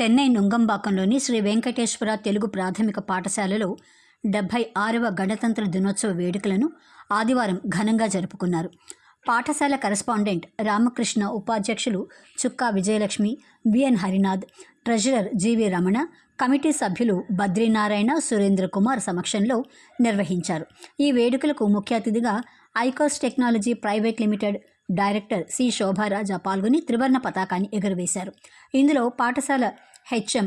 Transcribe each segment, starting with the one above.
చెన్నై నుంగంబాకంలోని శ్రీ వెంకటేశ్వర తెలుగు ప్రాథమిక పాఠశాలలో డెబ్బై ఆరవ గణతంత్ర దినోత్సవ వేడుకలను ఆదివారం ఘనంగా జరుపుకున్నారు. పాఠశాల కరస్పాండెంట్ రామకృష్ణ ఉపాధ్యక్షులు Chukka Vijayalakshmi V N Harinath treasurer G V Ramana committee సభ్యులు బద్రీనారాయణ సురేంద్ర కుమార్ సమక్షంలో నిర్వహించారు. ఈ వేడుకలకు ముఖ్య అతిథిగా ఐకాస్ technology private limited director C Shobharaja పాల్గొని త్రివర్ణ పతాకాన్ని ఎగురవేశారు. ఇందులో పాఠశాల హెచ్ఎం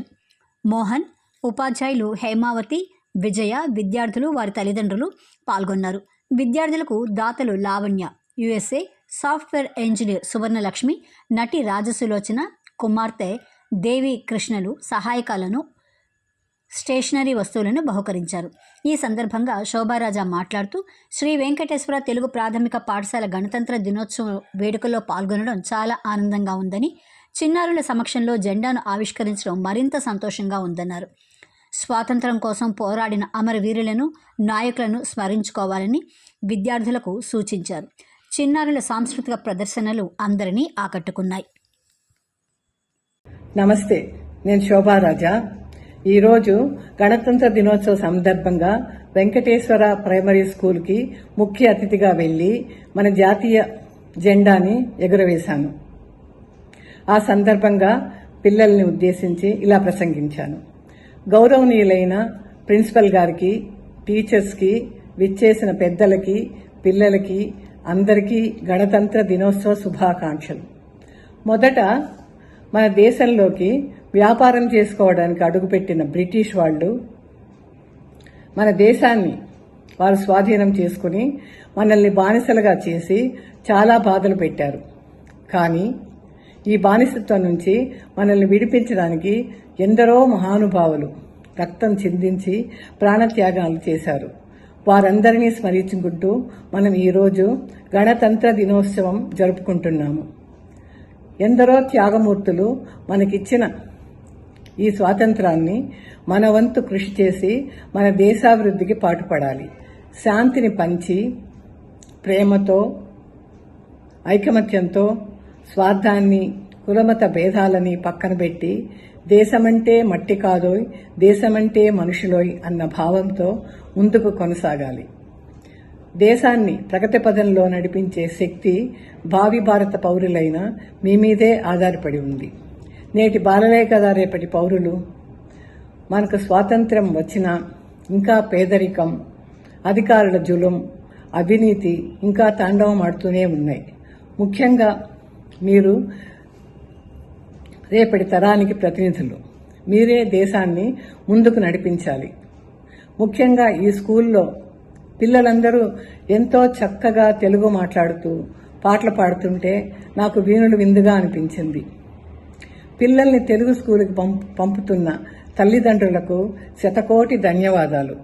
మోహన్ ఉపాధ్యాయులు హేమావతి విజయ విద్యార్థులు వారి తల్లిదండ్రులు పాల్గొన్నారు. విద్యార్థులకు దాతలు Lavanya USA software engineer Suvarnalakshmi నటి రాజసులోచన కుమార్తె దేవి కృష్ణలు సహాయకాలను స్టేషనరీ వస్తువులను బహుకరించారు. ఈ సందర్భంగా శోభారాజా మాట్లాడుతూ శ్రీ వెంకటేశ్వర తెలుగు ప్రాథమిక పాఠశాల గణతంత్ర దినోత్సవ వేడుకల్లో పాల్గొనడం చాలా ఆనందంగా ఉందని చిన్నారుల సమక్షంలో జెండాను ఆవిష్కరించడం మరింత సంతోషంగా ఉందన్నారు. స్వాతంత్రం కోసం పోరాడిన అమరవీరులను నాయకులను స్మరించుకోవాలని విద్యార్థులకు సూచించారు. చిన్నారుల సాంస్కృతిక ప్రదర్శనలు అందరినీ ఆకట్టుకున్నాయి. నమస్తే నేను శోభారాజా ఈరోజు గణతంత్ర దినోత్సవ సందర్భంగా వెంకటేశ్వర ప్రైమరీ స్కూల్కి ముఖ్య అతిథిగా వెళ్ళి మన జాతీయ జెండాని ఎగురవేశాను. ఆ సందర్భంగా పిల్లల్ని ఉద్దేశించి ఇలా ప్రసంగించాను. గౌరవనీయులైన ప్రిన్సిపల్ గారికి టీచర్స్కి విచ్చేసిన పెద్దలకి పిల్లలకి అందరికీ గణతంత్ర దినోత్సవ శుభాకాంక్షలు. మొదట మన దేశంలోకి వ్యాపారం చేసుకోవడానికి అడుగుపెట్టిన బ్రిటిష్ వాళ్ళు మన దేశాన్ని వారు స్వాధీనం చేసుకుని మనల్ని బానిసలుగా చేసి చాలా బాధలు పెట్టారు. కానీ ఈ బానిసత్వం నుంచి మనల్ని విడిపించడానికి ఎందరో మహానుభావులు రక్తం చిందించి ప్రాణత్యాగాలు చేశారు. వారందరినీ స్మరించుకుంటూ మనం ఈరోజు గణతంత్ర దినోత్సవం జరుపుకుంటున్నాము. ఎందరో త్యాగమూర్తులు మనకిచ్చిన ఈ స్వాతంత్రాన్ని మన వంతు కృషి చేసి మన దేశాభివృద్ధికి పాటుపడాలి. శాంతిని పంచి ప్రేమతో ఐకమత్యంతో స్వార్థాన్ని కులమత భేదాలని పక్కన పెట్టి దేశమంటే మట్టి కాదోయ్ దేశమంటే మనుషులోయ్ అన్న భావంతో ముందుకు కొనసాగాలి. దేశాన్ని ప్రగతి పదంలో నడిపించే శక్తి భావి భారత పౌరులైన మీ మీదే ఆధారపడి ఉంది. నేటి బాలలే కదా రేపటి పౌరులు మనకు స్వాతంత్ర్యం వచ్చినా ఇంకా పేదరికం అధికారుల జులుం అవినీతి ఇంకా తాండవం ఆడుతూనే ఉన్నాయి. ముఖ్యంగా మీరు రేపటి తరానికి ప్రతినిధులు. మీరే దేశాన్ని ముందుకు నడిపించాలి. ముఖ్యంగా ఈ స్కూల్లో పిల్లలందరూ ఎంతో చక్కగా తెలుగు మాట్లాడుతూ పాటలు పాడుతుంటే నాకు వీణులు విందుగా అనిపించింది. పిల్లల్ని తెలుగు స్కూల్కి పంప్ పంపుతున్న తల్లిదండ్రులకు శతకోటి ధన్యవాదాలు.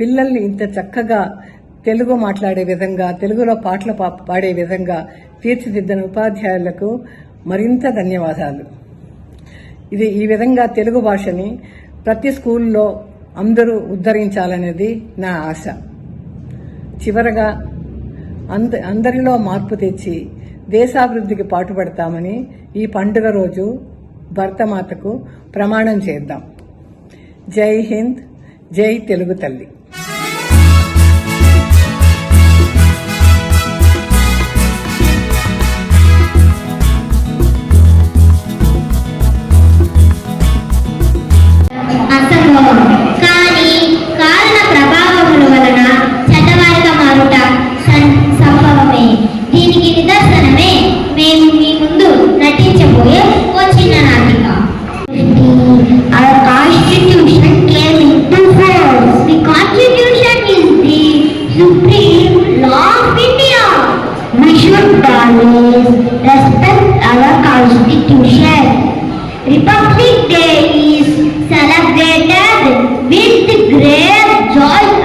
పిల్లల్ని ఇంత చక్కగా తెలుగు మాట్లాడే విధంగా తెలుగులో పాటలు పా- పాడే విధంగా తీర్చిదిద్దిన ఉపాధ్యాయులకు మరింత ధన్యవాదాలు. ఇది ఈ విధంగా తెలుగు భాషని ప్రతి స్కూల్లో అందరూ ఉద్ధరించాలనేది నా ఆశ. చివరగా అంద అందరిలో మార్పు తెచ్చి దేశాభివృద్ధికి పాటుపడతామని ఈ పండుగ రోజు భరతమాతకు ప్రమాణం చేద్దాం. జై హింద్ జై తెలుగు తల్లి. Should respect our constitution. Republic Day is celebrated with great joy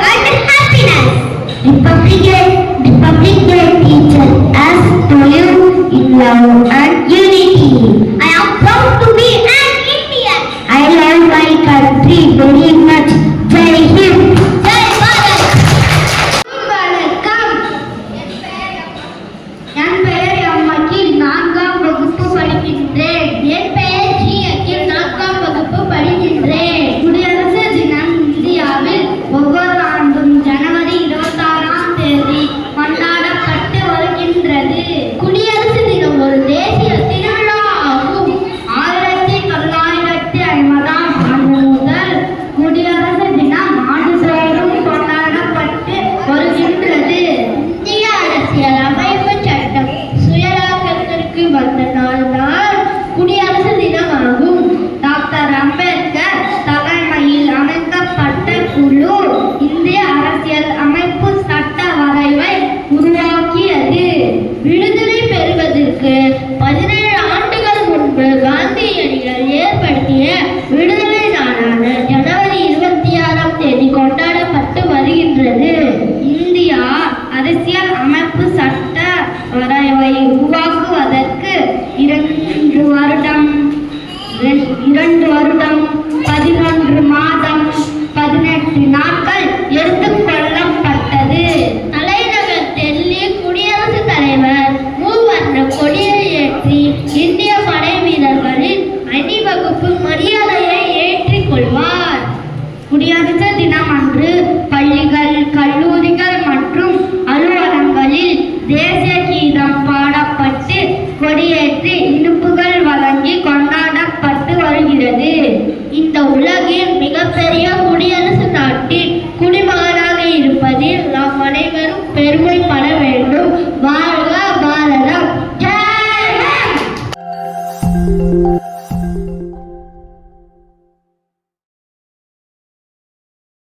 இரண்டு வருடம்